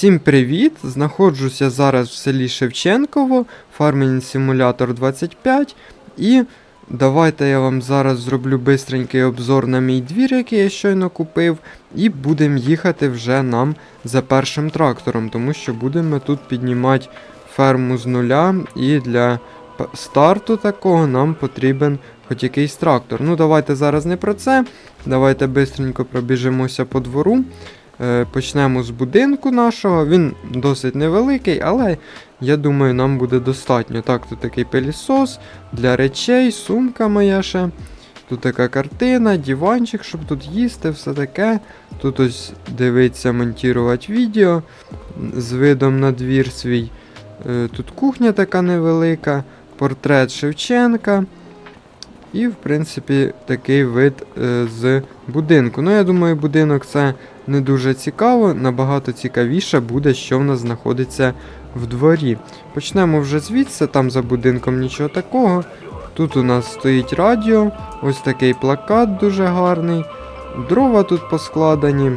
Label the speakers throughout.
Speaker 1: Всім привіт! Знаходжуся зараз в селі Шевченково, фармінг симулятор 25. І давайте я вам зараз зроблю бистренький обзор на мій двір, який я щойно купив. І будемо їхати вже нам за першим трактором, тому що будемо тут піднімати ферму з нуля. І для старту такого нам потрібен хоч якийсь трактор. Ну, давайте зараз не про це. Давайте бистренько пробіжимося по двору. Е, Почнемо з будинку нашого. Він досить невеликий, але я думаю, нам буде достатньо. Так, тут такий пилісос для речей, сумка моя ще. Тут така картина, диванчик, щоб тут їсти, все таке. Тут ось дивиться, монтувати відео з видом на двір свій. Е, Тут кухня така невелика, портрет Шевченка. І, в принципі, такий вид е, з будинку. Ну, я думаю, будинок це не дуже цікаво, набагато цікавіше буде, що в нас знаходиться в дворі. Почнемо вже звідси, там за будинком нічого такого. Тут у нас стоїть радіо, ось такий плакат дуже гарний. Дрова тут поскладені.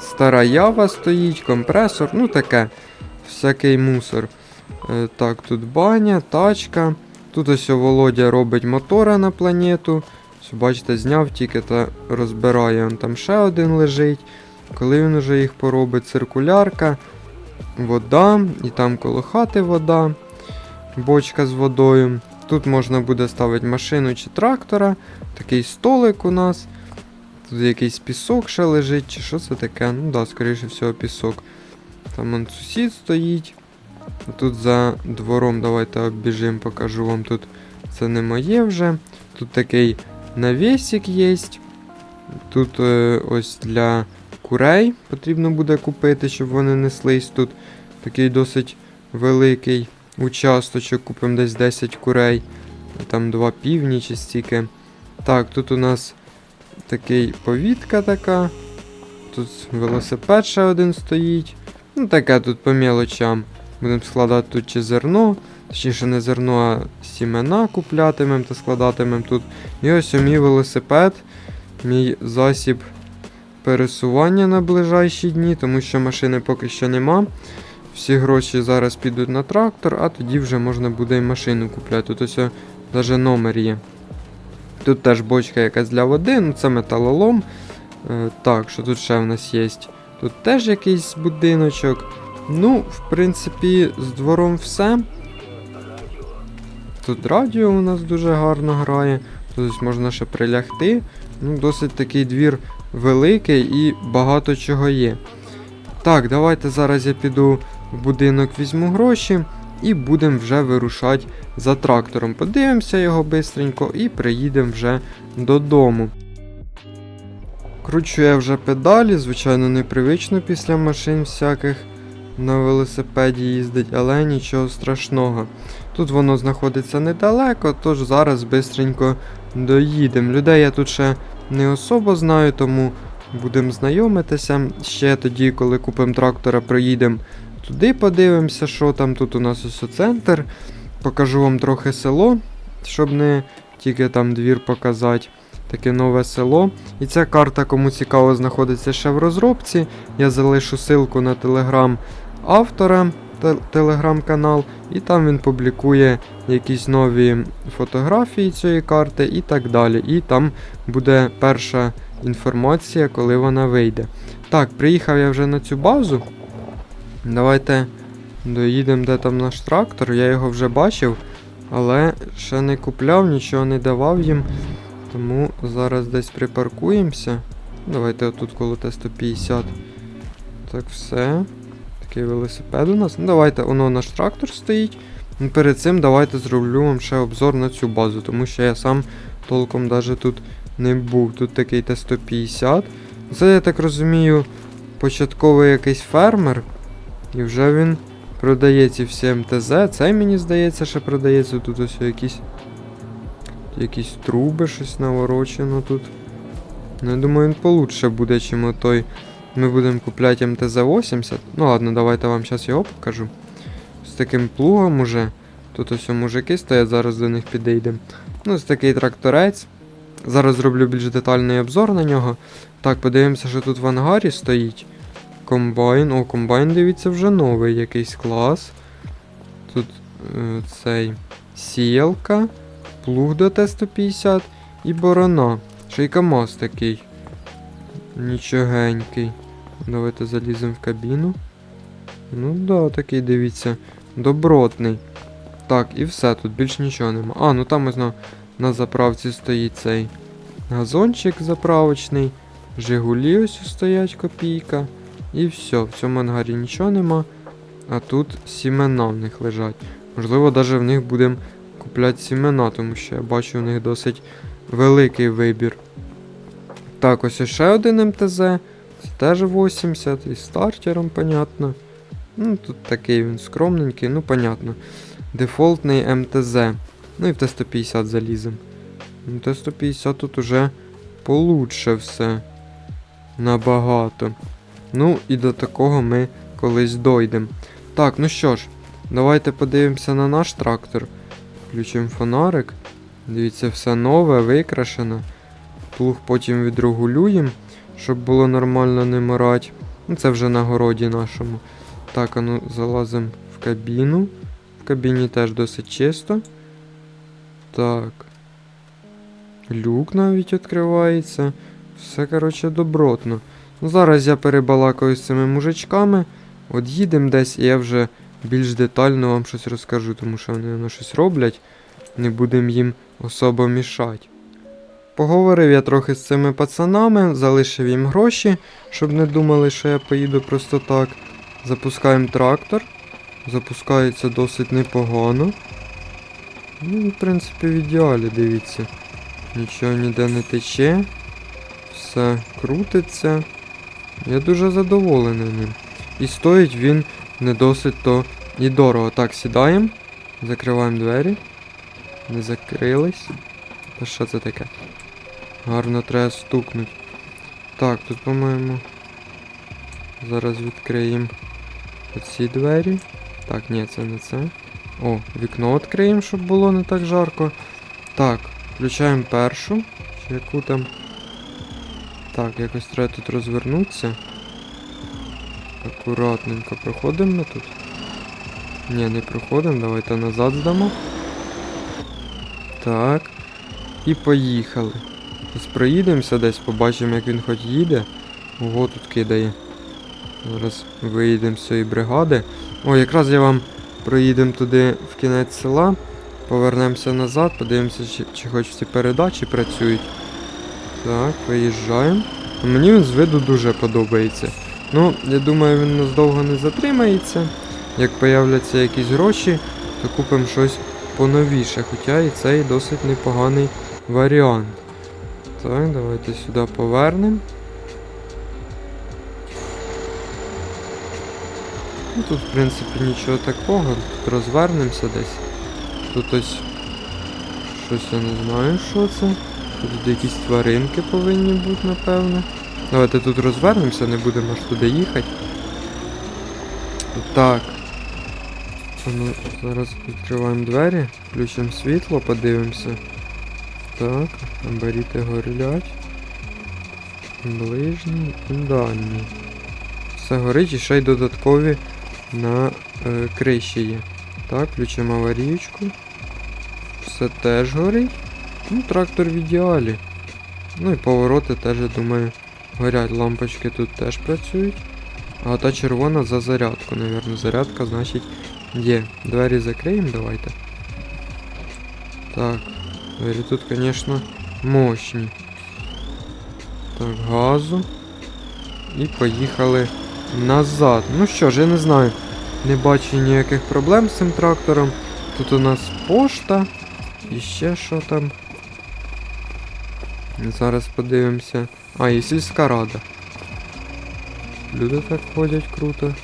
Speaker 1: Стара ява стоїть, компресор, ну таке, всякий мусор. Е, так, тут баня, тачка. Тут ось Володя робить мотора на планету. Ось, бачите, зняв тільки та розбирає. Он там ще один лежить. Коли він уже їх поробить, циркулярка, вода, і там коло хати вода, бочка з водою. Тут можна буде ставити машину чи трактора. Такий столик у нас. Тут якийсь пісок ще лежить, чи що це таке? Ну да, скоріше всього, пісок. Там он сусід стоїть. Тут за двором давайте оббіжимо, покажу вам тут. Це не моє вже. Тут такий навісик є. Тут е, ось для курей потрібно буде купити, щоб вони неслись. Тут такий досить великий участочок. Купимо десь 10 курей. Там два півні чи стільки. Так, тут у нас такий повітка така. Тут велосипед ще один стоїть. Ну таке тут по мелочам. Будемо складати тут чи зерно, точніше не зерно, а сімена куплятимемо та складатимемо тут. І ось мій велосипед, мій засіб пересування на ближайші дні, тому що машини поки що нема. Всі гроші зараз підуть на трактор, а тоді вже можна буде і машину купляти. Тут ось навіть номер є. Тут теж бочка якась для води, ну це металолом. Е, так, що тут ще в нас є? Тут теж якийсь будиночок. Ну, в принципі, з двором все. Тут радіо у нас дуже гарно грає. Тут можна ще прилягти. Ну, досить такий двір великий і багато чого є. Так, давайте зараз я піду в будинок, візьму гроші і будемо вже вирушати за трактором. Подивимося його бистренько і приїдемо вже додому. Кручу я вже педалі, звичайно, непривично після машин всяких на велосипеді їздить, але нічого страшного. Тут воно знаходиться недалеко, тож зараз бистренько доїдемо. Людей я тут ще не особо знаю, тому будемо знайомитися. Ще тоді, коли купимо трактора, проїдемо туди, подивимося, що там. Тут у нас ось центр. Покажу вам трохи село, щоб не тільки там двір показати. Таке нове село. І ця карта, кому цікаво, знаходиться ще в розробці. Я залишу ссылку на телеграм автора, телеграм-канал, і там він публікує якісь нові фотографії цієї карти і так далі. І там буде перша інформація, коли вона вийде. Так, приїхав я вже на цю базу. Давайте доїдемо, де там наш трактор. Я його вже бачив, але ще не купляв, нічого не давав їм. Тому зараз десь припаркуємося. Давайте отут коло Т-150. Так, все. Такий велосипед у нас. Ну давайте, воно наш трактор стоїть. Ну, Перед цим давайте зроблю вам ще обзор на цю базу, тому що я сам толком даже тут не був. Тут такий Т-150. Це, я так розумію, початковий якийсь фермер. І вже він продає ці всі МТЗ. Цей мені здається, що продається. Тут ось якісь. Якісь труби, щось наворочено тут. Ну, я думаю, він получше буде, чим отой. Ми будемо купляти МТЗ-80. Ну ладно, давайте вам зараз його покажу. З таким плугом уже. Тут ось мужики стоять, зараз до них підійдемо. Ну, ось такий тракторець. Зараз зроблю більш детальний обзор на нього. Так, подивимося, що тут в ангарі стоїть. комбайн. О, комбайн, дивіться, вже новий якийсь клас. Тут е, цей сіялка, плуг до Т-150 і борона. Ще й КамАЗ такий. Нічогенький. Давайте заліземо в кабіну. Ну да, такий, дивіться, добротний. Так, і все, тут більш нічого нема. А, ну там ось на, на заправці стоїть цей газончик заправочний. Жигулі ось стоять копійка. І все, в цьому ангарі нічого нема. А тут сімена в них лежать. Можливо, навіть в них будемо купляти сімена, тому що я бачу у них досить великий вибір. Так, ось ще один МТЗ. Це теж 80 із стартером, понятно. Ну, тут такий він скромненький, ну понятно. Дефолтний МТЗ. Ну і в Т-150 залізем. Ну, Т-150 тут уже получше все. Набагато. Ну, і до такого ми колись дойдемо. Так, ну що ж, давайте подивимося на наш трактор. Включимо фонарик. Дивіться, все нове, викрашено. Плуг потім відрегулюємо, щоб було нормально не морать. Ну, це вже на городі нашому. Так, а ну залазимо в кабіну. В кабіні теж досить чисто. Так. Люк навіть відкривається. Все, коротше, добротно. Ну, зараз я перебалакаю з цими мужичками. От їдемо десь, і я вже більш детально вам щось розкажу, тому що вони воно щось роблять. Не будемо їм особо мішати. Поговорив я трохи з цими пацанами, залишив їм гроші, щоб не думали, що я поїду просто так. Запускаємо трактор. Запускається досить непогано. Ну, в принципі, в ідеалі, дивіться. Нічого ніде не тече. Все крутиться. Я дуже задоволений ним. І стоїть він не досить то і дорого. Так, сідаємо. Закриваємо двері. Не закрились. Та що це таке? Гарно треба стукнути. Так, тут, по-моєму. Зараз відкриємо оці двері. Так, ні, це не це. О, вікно відкриємо, щоб було не так жарко. Так, включаємо першу. Яку там. Так, якось треба тут розвернутися. Акуратненько проходимо ми тут. Ні, не проходимо, давайте назад здамо. Так. І поїхали. Ось проїдемося десь, побачимо, як він хоч їде. Ого, тут кидає. Зараз виїдемо з цієї бригади. О, якраз я вам проїдемо туди в кінець села. Повернемося назад, подивимося, чи, чи хоч ці передачі працюють. Так, виїжджаємо. Мені він з виду дуже подобається. Ну, я думаю, він нас довго не затримається. Як появляться якісь гроші, то купимо щось поновіше. Хоча і цей досить непоганий варіант. Так, давайте сюди повернемо. Ну, тут, в принципі, нічого такого. Тут розвернемося десь. Тут ось щось я не знаю, що це. Тут якісь тваринки повинні бути, напевно. Давайте тут розвернемося, не будемо аж туди їхати. Так. Ну, зараз відкриваємо двері, включимо світло, подивимося. Так, габаріти горять. Ближній і дальній. Все горить і ще й додаткові на е, криші є. Так, включимо аварійку. Все теж горить. Ну, трактор в ідеалі. Ну і повороти теж, я думаю, горять. Лампочки тут теж працюють. А та червона за зарядку, напевно. Зарядка, значить, є. Двері закриємо, давайте. Так, двері тут, звісно, мощні. Так, газу. І поїхали назад. Ну що ж, я не знаю. Не бачу ніяких проблем з цим трактором. Тут у нас пошта. І ще що там. Зараз подивимося. А, і сільська рада. Люди так ходять круто.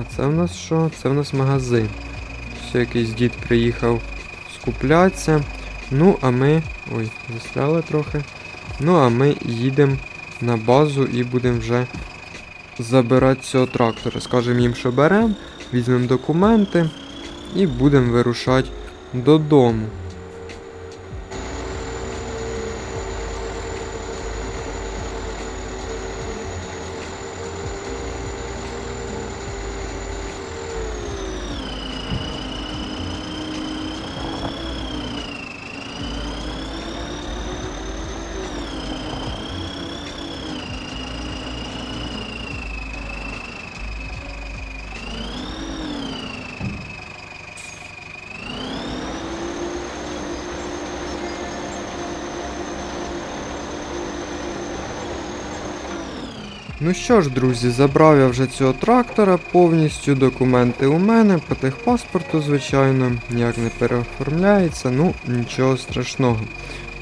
Speaker 1: А це в нас що? Це в нас магазин. Все, якийсь дід приїхав скуплятися. Ну, а ми... Ой, застряли трохи. Ну, а ми їдемо на базу і будемо вже забирати цього трактора. Скажемо їм, що беремо, візьмемо документи і будемо вирушати додому. Ну що ж, друзі, забрав я вже цього трактора повністю, документи у мене, по техпаспорту, звичайно, ніяк не переоформляється, ну нічого страшного.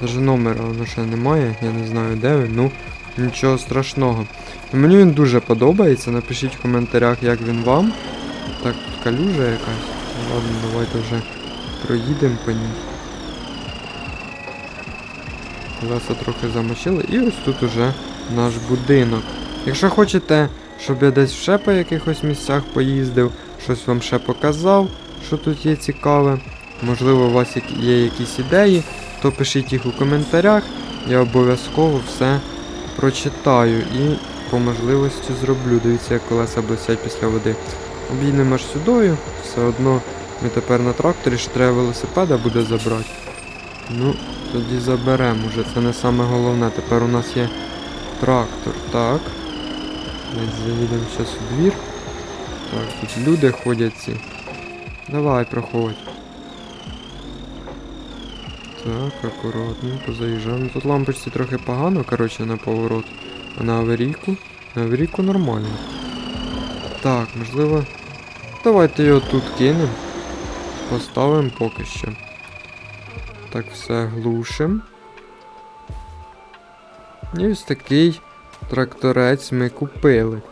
Speaker 1: Даже номера воно ще немає, я не знаю де він, ну нічого страшного. Мені він дуже подобається, напишіть в коментарях, як він вам. Так, тут калюжа якась. Ладно, давайте вже проїдемо по ній. Колеса трохи замочили, і ось тут уже наш будинок. Якщо хочете, щоб я десь ще по якихось місцях поїздив, щось вам ще показав, що тут є цікаве, можливо, у вас є якісь ідеї, то пишіть їх у коментарях, я обов'язково все прочитаю і по можливості зроблю. Дивіться, як колеса блистять після води. Обійдемо аж сюдою, все одно ми тепер на тракторі, що треба велосипеда буде забрати. Ну, тоді заберемо уже, це не саме головне. Тепер у нас є трактор, так. Заїдемо зараз у двір. Так, тут люди ходять ці. Давай, проходь. Так, акуратненько заїжджаємо. Тут лампочці трохи погано, коротше, на поворот. А на аварійку? На аварійку нормально. Так, можливо. Давайте його тут кинемо. Поставимо поки що. Так, все глушим. І ось такий тракторець ми купили.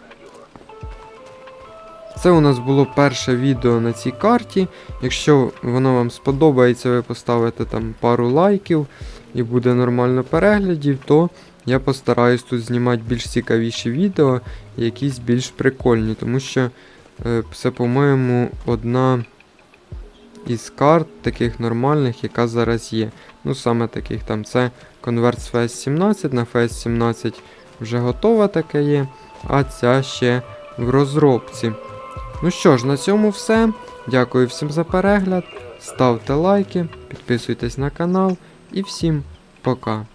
Speaker 1: Це у нас було перше відео на цій карті. Якщо воно вам сподобається, ви поставите там пару лайків і буде нормально переглядів, то я постараюсь тут знімати більш цікавіші відео, якісь більш прикольні, тому що е, це, по-моєму, одна із карт таких нормальних, яка зараз є. Ну, саме таких там це з FS17, на FS17 вже готова таке є, а ця ще в розробці. Ну що ж, на цьому все. Дякую всім за перегляд. Ставте лайки, підписуйтесь на канал і всім пока.